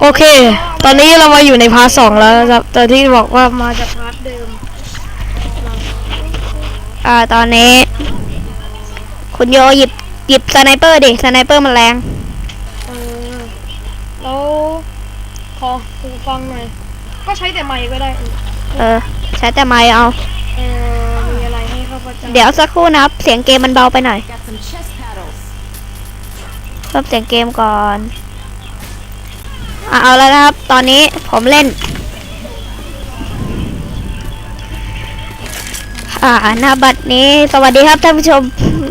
โอเค ตอนนี้เรามาอยู่ในพาร์ทสองแล้วนะครับแต่ที่บอกว่ามาจากพาร์ทเดิม อ่า ตอนนี้ คุณโยหยิบหยิบสไนเปอร์ดิสไนเปอร์มันแรงเออแล้วขอหูฟังหน่อย ก็ใช้แต่ไมค์ก็ได้ เออ ใช้แต่ไม้เอา เออ มีอะไรให้ข้าพเจ้าเดี๋ยวสักครู่นะครับ เสียงเกมมันเบาไปหน่อย Got some chest paddles. เพิ่มเสียงเกมก่อนอะ เอาแล้วนะครับ ตอนนี้ผมเล่น อ่าหน้าบัตรนี้ สวัสดีครับท่านผู้ชม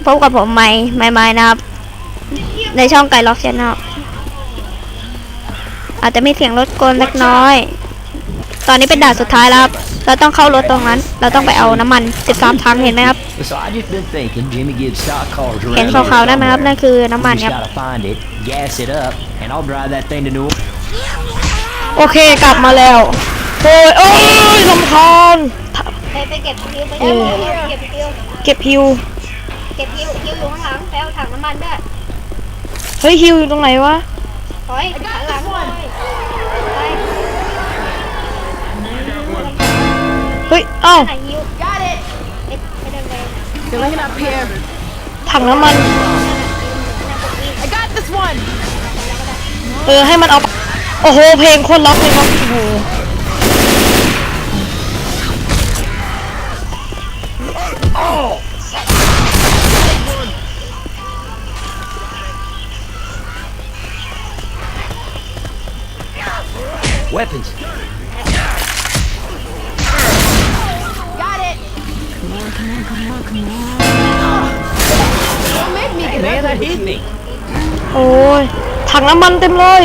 พบกับผมใหม่ใหม่ๆนะครับ ในช่องไก่ล็อกชแนลอาจจะมีเสียงรถกลเล็กน้อย ตอนนี้เป็นด่านสุดท้ายแล้วครับ เราต้องเข้ารถตรงนั้น เราต้องไปเอาน้ำมัน 13 ถังเห็นไหมครับ So I just been thinking Jimmy gives stock cars เห็น around ขาวๆนั่นไหมครับ นั่นคือน้ำมัน We ครับ just gotta find it, gas it up, and I'll drive that thing to New Orleans. โอเคกลับมาแล้ว โอ้ยโอ้ยลำคาญไปไปเก็บฮิวไปเออเก็บฮิวเก็บฮิวเก็บฮิวฮิวอยู่ข้างหลังไปเอาถังน้ำมันด้วยเฮ้ยฮิวอยู่ตรงไหนวะถอยถังหลังเลยไปเฮ้ยเอ้าไหนฮิว Got it. ไปไปเดินไป Filling up here. ถังน้ำมัน I got this one. เออให้มันเอา โอ้โห เพลงโคนล็อกเลยครับโอ้โห Weapons. Got it. Don't make me get Man, that hit me. โอ้ยถังน้ำมันเต็มเลย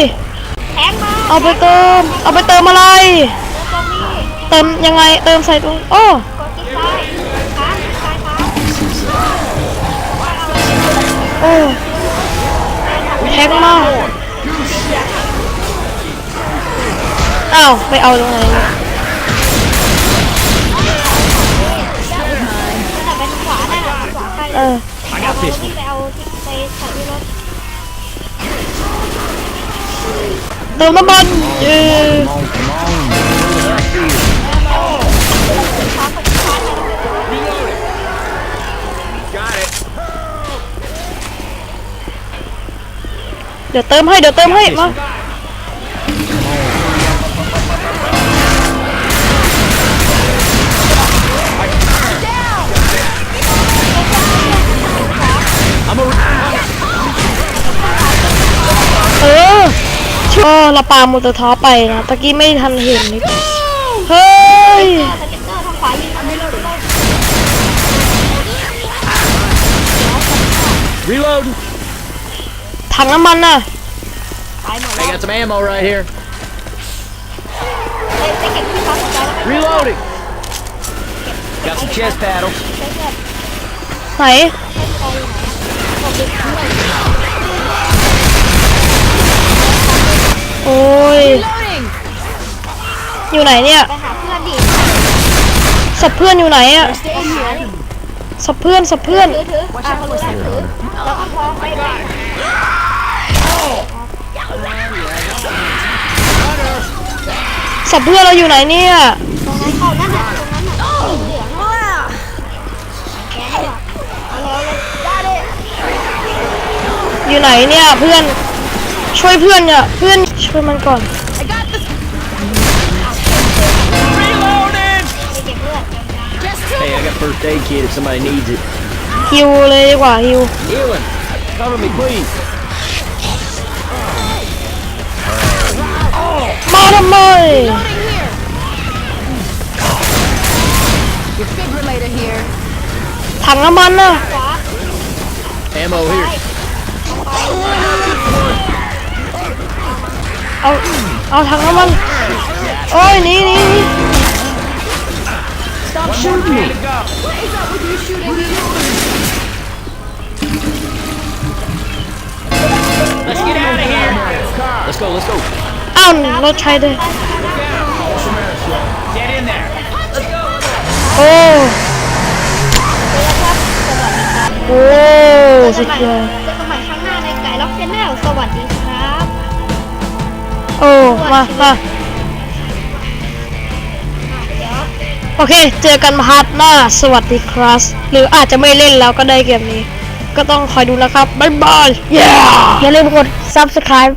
แทงมาเอาไปเติม เอาไปเติมอะไร เติมยังไง เติมใส่ตรงโอ้กดที่ซ้ายขาซ้ายขาโอ้แท็กมากอ้าวไปเอาตรงไหนเนี่ยแต่ไปทางขวาได้นะขวาใครเออ I got this ที่ one. เติมน้ำมันเย้เดี๋ยวเติมให้เดี๋ยวเติมให้มา ช่อเราปาโมเตอร์ท็อปไปนะตะกี้ไม่ทันเห็นนิดเฮ้ยสเก็ตเตอร์ทางขวายิงไม่รู้เลย reload. ถังน้ำมันน่ะตายหมด I got some ammo right here. ไปไปเก็บที่เขาสนใจแล้วไป Reloading. Got some chest paddles. เก็บเก็บไหน อยู่ไหนเนี่ยไปหาเพื่อนดิศพเพื่อนอยู่ไหนอะ Stay in here. ศพเพื่อนศพเพื่อนถือถืออะเขารู้แล้วถือแล้วก็พอไปไปศพเพื่อนเราอยู่ไหนเนี่ยตรงนั้นเขานั่นน่ะตรงนั้นน่ะเหลืองอะแกเนี่ยเอเอาเลยได้เลยอยู่ไหนเนี่ยเพื่อนช่วยเพื่อนเนี่ยเพื่อนช่วยมันก่อน Hey, I got first aid kit if somebody needs it. ฮิวเลยดีกว่าฮิว Healing. Cover me, please. มาทำไม Loading here. Defibrillator here. ถังน้ำมันน่ะ ขวา Ammo here. เอาเอาถังน้ำมันโอ้ยหนี่นี่นี่ Stop shooting me. What is up with you shooting me? Let's get out of here. Let's go, let's go. อ้าวรถใช้ได้ Get in there. โอ้โอ้สุดยอดเจอกันใหม่ครั้งหน้าในไก่ล็อกเชนแนลสวัสดีครับ โอโอ้มามา โอเค เจอกันพาร์ทหน้า สวัสดีครับ หรืออาจจะไม่เล่นแล้วก็ได้เกมนี้ ก็ต้องคอยดูนะครับ บ๊ายบาย yeah! อย่าลืมกด subscribe